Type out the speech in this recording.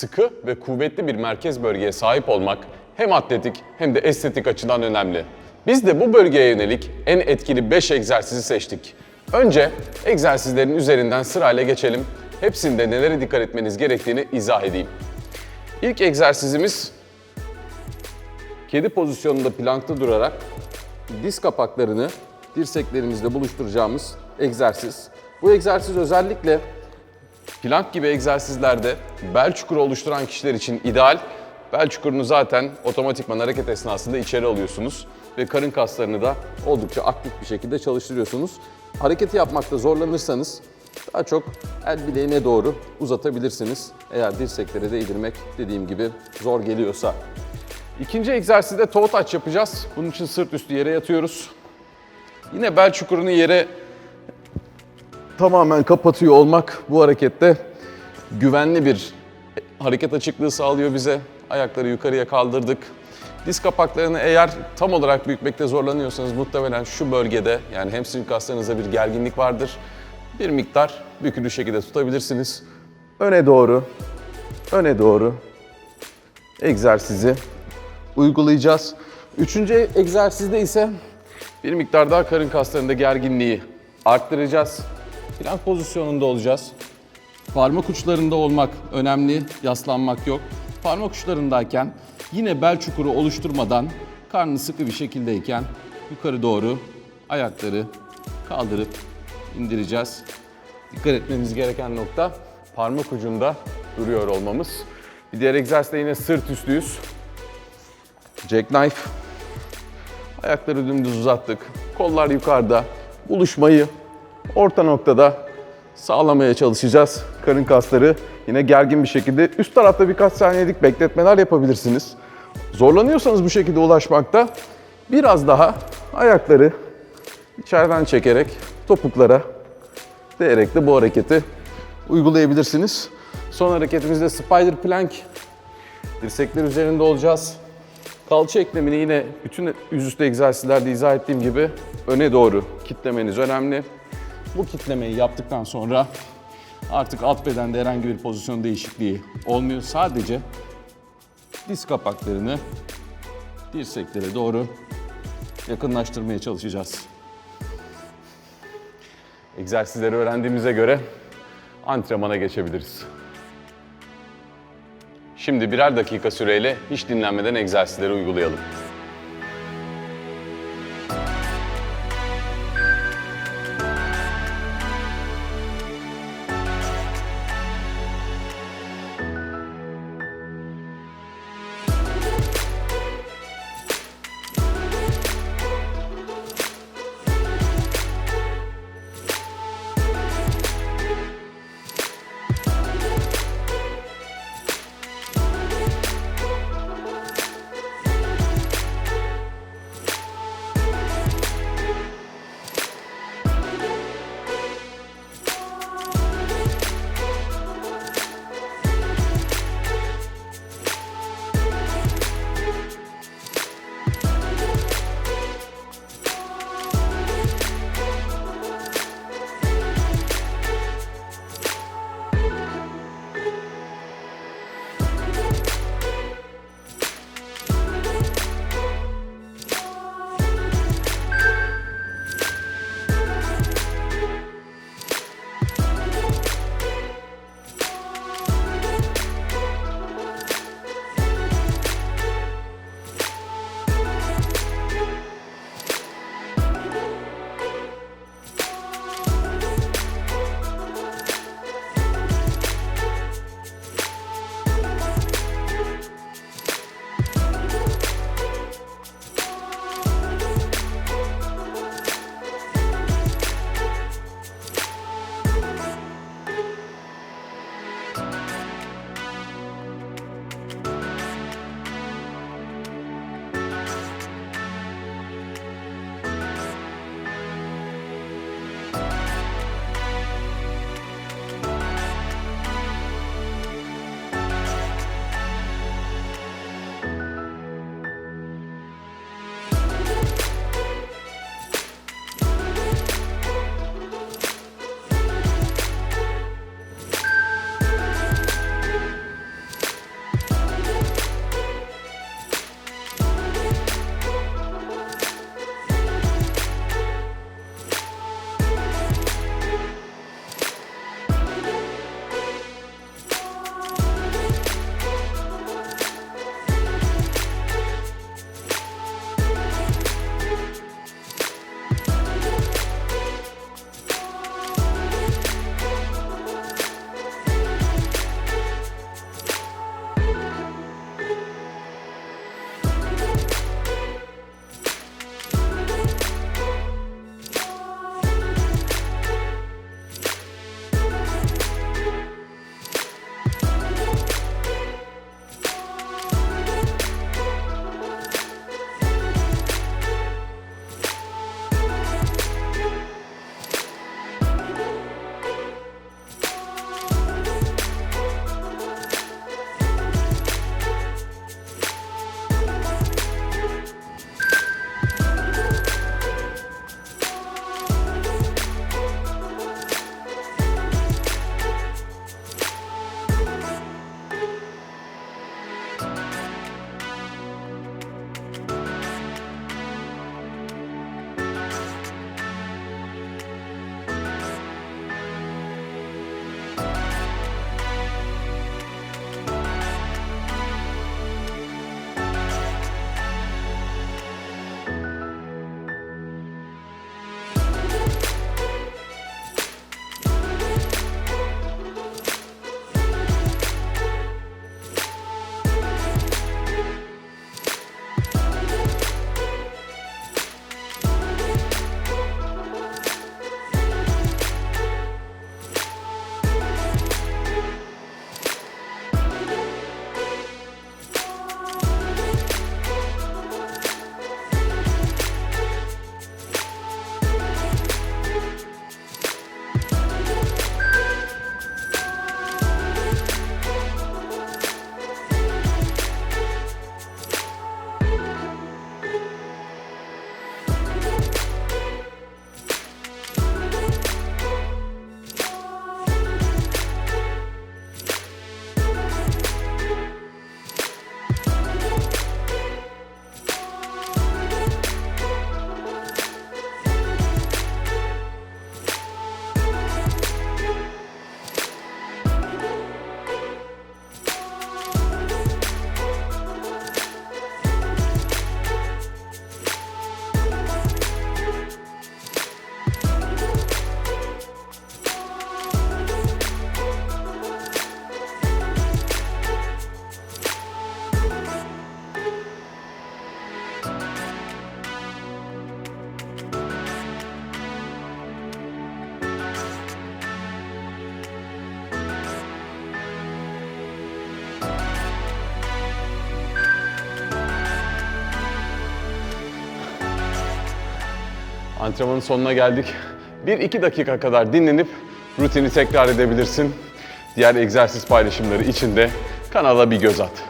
sıkı ve kuvvetli bir merkez bölgeye sahip olmak hem atletik hem de estetik açıdan önemli. Biz de bu bölgeye yönelik en etkili 5 egzersizi seçtik. Önce egzersizlerin üzerinden sırayla geçelim. Hepsinde nelere dikkat etmeniz gerektiğini izah edeyim. İlk egzersizimiz kedi pozisyonunda plankta durarak diz kapaklarını dirseklerimizle buluşturacağımız egzersiz. Bu egzersiz özellikle plank gibi egzersizlerde bel çukuru oluşturan kişiler için ideal. Bel çukurunu zaten otomatikman hareket esnasında içeri alıyorsunuz ve karın kaslarını da oldukça aktif bir şekilde çalıştırıyorsunuz. Hareketi yapmakta zorlanırsanız daha çok el bileğine doğru uzatabilirsiniz. Eğer dirseklere değdirmek dediğim gibi zor geliyorsa. İkinci egzersizde toe touch yapacağız. Bunun için sırt üstü yere yatıyoruz. Yine bel çukurunu yere tamamen kapatıyor olmak bu harekette güvenli bir hareket açıklığı sağlıyor bize. Ayakları yukarıya kaldırdık. Diz kapaklarını eğer tam olarak bükmekte zorlanıyorsanız muhtemelen şu bölgede yani hamstring kaslarınızda bir gerginlik vardır. Bir miktar bükülü şekilde tutabilirsiniz. Öne doğru, öne doğru egzersizi uygulayacağız. Üçüncü egzersizde ise bir miktar daha karın kaslarında gerginliği arttıracağız. Plank pozisyonunda olacağız. Parmak uçlarında olmak önemli, yaslanmak yok. Parmak uçlarındayken yine bel çukuru oluşturmadan karnı sıkı bir şekildeyken yukarı doğru ayakları kaldırıp indireceğiz. Dikkat etmemiz gereken nokta parmak ucunda duruyor olmamız. Bir diğer egzersizde yine sırt üstüyüz. Jackknife. Ayakları dümdüz uzattık. Kollar yukarıda. Buluşmayı orta noktada sağlamaya çalışacağız. Karın kasları yine gergin bir şekilde. Üst tarafta birkaç saniyelik bekletmeler yapabilirsiniz. Zorlanıyorsanız bu şekilde ulaşmakta biraz daha ayakları içeriden çekerek topuklara değerek de bu hareketi uygulayabilirsiniz. Son hareketimizde spider plank. Dirsekler üzerinde olacağız. Kalça eklemini yine bütün yüzüstü egzersizlerde izah ettiğim gibi öne doğru kitlemeniz önemli. Bu kitlemeyi yaptıktan sonra artık alt bedende herhangi bir pozisyon değişikliği olmuyor. Sadece diz kapaklarını dirseklere doğru yakınlaştırmaya çalışacağız. Egzersizleri öğrendiğimize göre antrenmana geçebiliriz. Şimdi birer dakika süreyle hiç dinlenmeden egzersizleri uygulayalım. Antrenmanın sonuna geldik. 1-2 dakika kadar dinlenip rutini tekrar edebilirsin. Diğer egzersiz paylaşımları için de kanala bir göz at.